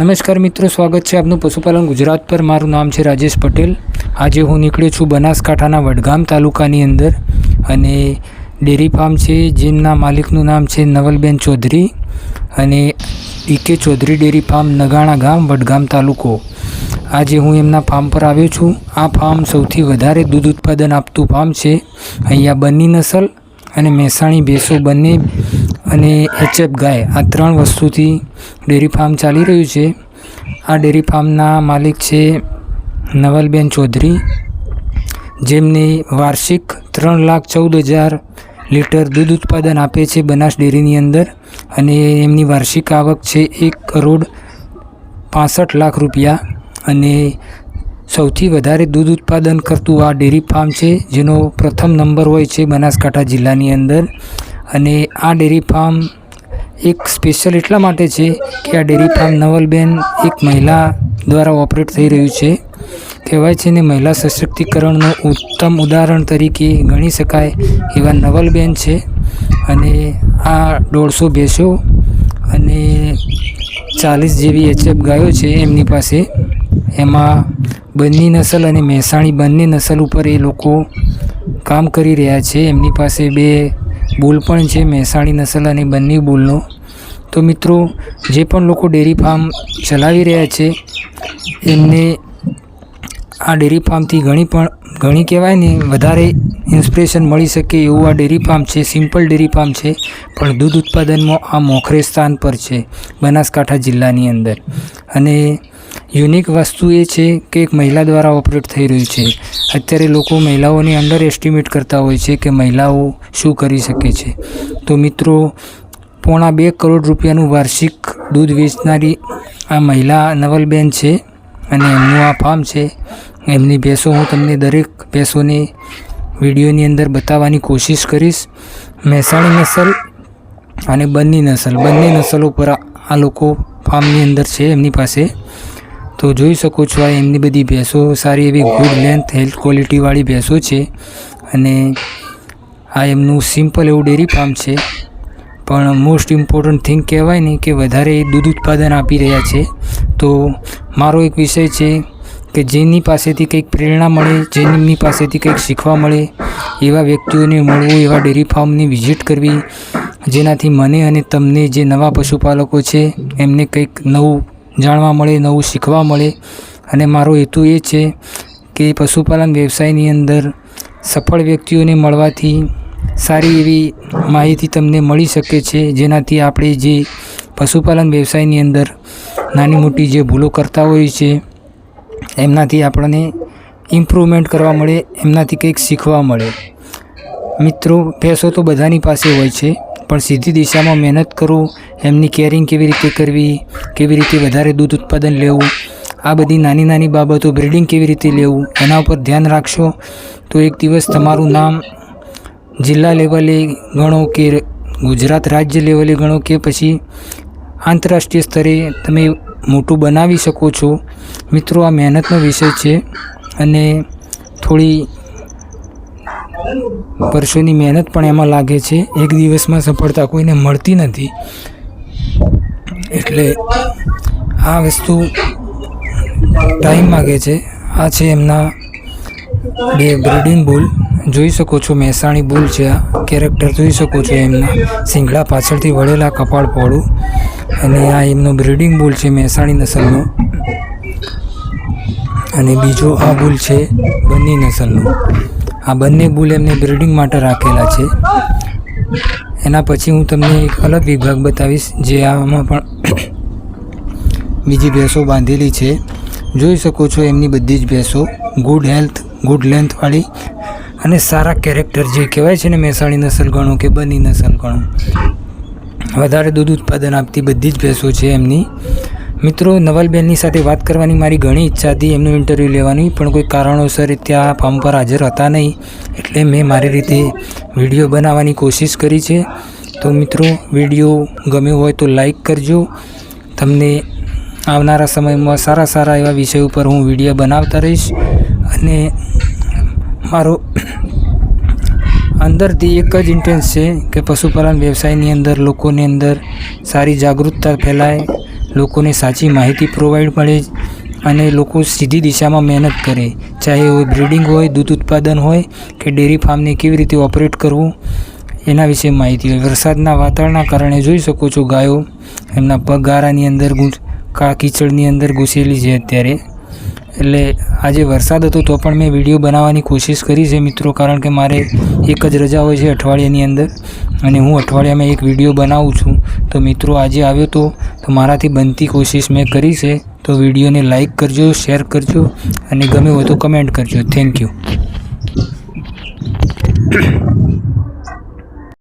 નમસ્કાર મિત્રો, સ્વાગત છે આપનું પશુપાલન ગુજરાત પર. મારું નામ છે રાજેશ પટેલ. આજે હું નીકળ્યો છું બનાસકાંઠાના વડગામ તાલુકાની અંદર અને ડેરી ફાર્મ છે, જેમના માલિકનું નામ છે નવલબેન ચૌધરી અને I K Chaudhary dairy farm Nagana ગામ, વડગામ તાલુકો. આજે હું એમના ફાર્મ પર આવ્યો છું. આ ફાર્મ સૌથી વધારે દૂધ ઉત્પાદન આપતું ફાર્મ છે. અહીંયા બંની નસલ અને મહેસાણી ભેંસો બંને અને એચએફ ગાય આ ત્રણ વસ્તુથી ડેરી ફાર્મ ચાલી રહ્યું છે. આ ડેરી ફાર્મના માલિક છે નવલબેન ચૌધરી, જેમને વાર્ષિક ત્રણ લાખ ચૌદ હજાર લીટર દૂધ ઉત્પાદન આપે છે બનાસ ડેરીની અંદર અને એમની વાર્ષિક આવક છે એક કરોડ પાસઠ લાખ રૂપિયા અને સૌથી વધારે દૂધ ઉત્પાદન કરતું આ ડેરી ફાર્મ છે, જેનો પ્રથમ નંબર હોય છે બનાસકાંઠા જિલ્લાની અંદર. અને આ ડેરી ફાર્મ એક સ્પેશિયલ એટલા માટે છે કે આ ડેરી ફાર્મ નવલબેન એક મહિલા દ્વારા ઓપરેટ થઈ રહ્યું છે. કહેવાય છે ને મહિલા સશક્તિકરણનું ઉત્તમ ઉદાહરણ તરીકે ગણી શકાય એવા નવલબેન છે અને આ દોઢસો ભેંસો અને ચાલીસ જેવી એચએફ ગાયો છે એમની પાસે. એમાં બંની નસલ અને મહેસાણી બંને નસલ ઉપર એ લોકો કામ કરી રહ્યા છે. એમની પાસે બે બુલ પણ છે, મહેસાણી, નસલ અને બંને બુલનો. તો મિત્રો, જે પણ લોકો ડેરી ફાર્મ ચલાવી રહ્યા છે, એમને આ ડેરી ફાર્મથી ઘણી પણ, ઘણી કહેવાય ને, વધારે ઇન્સ્પિરેશન મળી શકે એવું આ ડેરી ફાર્મ છે સિમ્પલ ડેરી ફાર્મ છે, પણ દૂધ ઉત્પાદનમાં આ મોખરે સ્થાન પર છે, બનાસકાંઠા જિલ્લાની અંદર. અને યુનિક વસ્તુ એ છે કે એક મહિલા દ્વારા ઓપરેટ થઈ રહ્યું છે. અત્યારે લોકો મહિલાઓની અંડર એસ્ટિમેટ કરતા હોય છે કે મહિલાઓ શું કરી શકે છે. તો મિત્રો, પોણા બે કરોડ રૂપિયાનું વાર્ષિક દૂધ વેચનારી આ મહિલા નવલબેન છે અને એમનું આ ફાર્મ છે. એમની ભેંસો હું તમને દરેક ભેંસોની વિડીયોની અંદર બતાવવાની કોશિશ કરીશ. મહેસાણી નસલ અને બંની નસલ. બંને નસલો પર આ આ લોકો ફાર્મની અંદર છે એમની પાસે. તો જોઈ શકો છો આ એમની બધી ભેંસો સારી એવી ગુડ લેન્થ હેલ્થ ક્વોલિટીવાળી ભેંસો છે. અને આ એમનું સિમ્પલ એવું ડેરી ફાર્મ છે. પણ મોસ્ટ ઇમ્પોર્ટન્ટ થિંગ કહેવાય ને કે વધારે દૂધ ઉત્પાદન આપી રહ્યા છે. તો મારો એક વિષય છે કે જેની પાસેથી કંઈક પ્રેરણા મળે, જેની પાસેથી કંઈક શીખવા મળે, એવા વ્યક્તિઓને મળવું, એવા ડેરી ફાર્મની વિઝિટ કરવી, જેનાથી મને અને તમને જે નવા પશુપાલકો છે, એમને કંઈક નવું જાણવા મળે, નવું શીખવા મળે. અને મારો હેતુ એ છે કે પશુપાલન વ્યવસાયની અંદર સફળ વ્યક્તિઓને મળવાથી સારી એવી માહિતી તમને મળી શકે છે. જેનાથી આપણે જે પશુપાલન વ્યવસાયની અંદર નાની મોટી જે ભૂલો કરતા હોઈએ છીએ એમનાથી આપણને ઇમ્પ્રુવમેન્ટ કરવા મળે, એમનાથી કંઈક શીખવા મળે. મિત્રો, ભેંસો તો બધાની પાસે હોય છે. પણ સીધી દિશામાં મહેનત કરો, એમની કેરિંગ કેવી રીતે કરવી, કેવી રીતે વધારે દૂધ ઉત્પાદન લેવું, આ બધી નાની નાની બાબતો બ્રિડિંગ કેવી રીતે લેવું, એના ઉપર ધ્યાન રાખશો તો એક દિવસ તમારું નામ જિલ્લા લેવલે ગણો કે ગુજરાત રાજ્ય લેવલે ગણો કે પછી આંતરરાષ્ટ્રીય સ્તરે તમે મોટું બનાવી શકો છો. મિત્રો, આ મહેનતનો વિષય છે અને થોડી વર્ષોની મહેનત પણ એમાં લાગે છે. એક દિવસમાં સફળતા કોઈને મળતી નથી. એટલે આ વસ્તુ ટાઈમ માગે છે. આ છે એમના બે બ્રિડિંગ બુલ. જોઈ શકો છો, મહેસાણી બુલ છે આ. કેરેક્ટર જોઈ શકો છો એમના. સિંગડા પાછળથી વળેલા કપાળ પહોળું અને આ એમનો બ્રિડિંગ બુલ છે, મહેસાણી નસલનો. અને બીજો આ બુલ છે, બંની નસલનો. આ બંને બુલ એમને બ્રિડિંગ માટે રાખેલા છે. એના પછી હું તમને એક અલગ વિભાગ બતાવીશ, જે આમાં પણ બીજી ભેંસો બાંધેલી છે. જોઈ શકો છો એમની બધી જ ભેંસો ગુડ હેલ્થ ગુડ લેન્થવાળી અને સારા કેરેક્ટર જે કહેવાય છે ને મહેસાણી નસલ ગણો કે બની નસલ ગણો. વધારે દૂધ ઉત્પાદન આપતી બધી જ ભેંસો છે એમની. મિત્રો, નવલબેનની સાથે વાત કરવાની મારી ઘણી ઈચ્છા હતી, એમનું ઇન્ટરવ્યૂ લેવાની, પણ કોઈ કારણોસર ત્યાં ફોર્મ પર હાજર હતા નહીં. એટલે મેં મારી રીતે વીડિયો બનાવવાની કોશિશ કરી છે. તો મિત્રો, વીડિયો ગમ્યો હોય તો લાઈક કરજો. તમને આવનારા સમયમાં સારા સારા એવા વિષય ઉપર હું વીડિયો બનાવતા રહીશ. અને મારો અંદરથી એક જ ઇન્ટેન્સ છે કે પશુપાલન વ્યવસાયની અંદર, લોકોની અંદર સારી જાગૃતતા ફેલાય. લોકોને સાચી માહિતી પ્રોવાઈડ મળે અને લોકો સીધી દિશામાં મહેનત કરે. ચાહે એ બ્રિડિંગ હોય, દૂધ ઉત્પાદન હોય કે ડેરી ફાર્મને કેવી રીતે ઓપરેટ કરવું, એના વિશે માહિતી હોય. વરસાદના વાતાવરણના કારણે જોઈ શકો છો ગાયો એમના પગ ગારાની અંદર કા કીચડની અંદર ઘૂસેલી છે અત્યારે. એટલે આજે વરસાદ હતો તો પણ મેં વીડિયો બનાવવાની કોશિશ કરી છે મિત્રો, કારણ કે મારે એક જ રજા હોય છે અઠવાડિયાની અંદર અને હું અઠવાડિયામાં એક વીડિયો બનાવું છું. તો મિત્રો, આજે આવ્યો તો તો મારાથી બનતી કોશિશ મેં કરી છે. તો વિડીયોને લાઈક કરજો, શેર કરજો અને ગમે હોય તો કમેન્ટ કરજો. Thank you.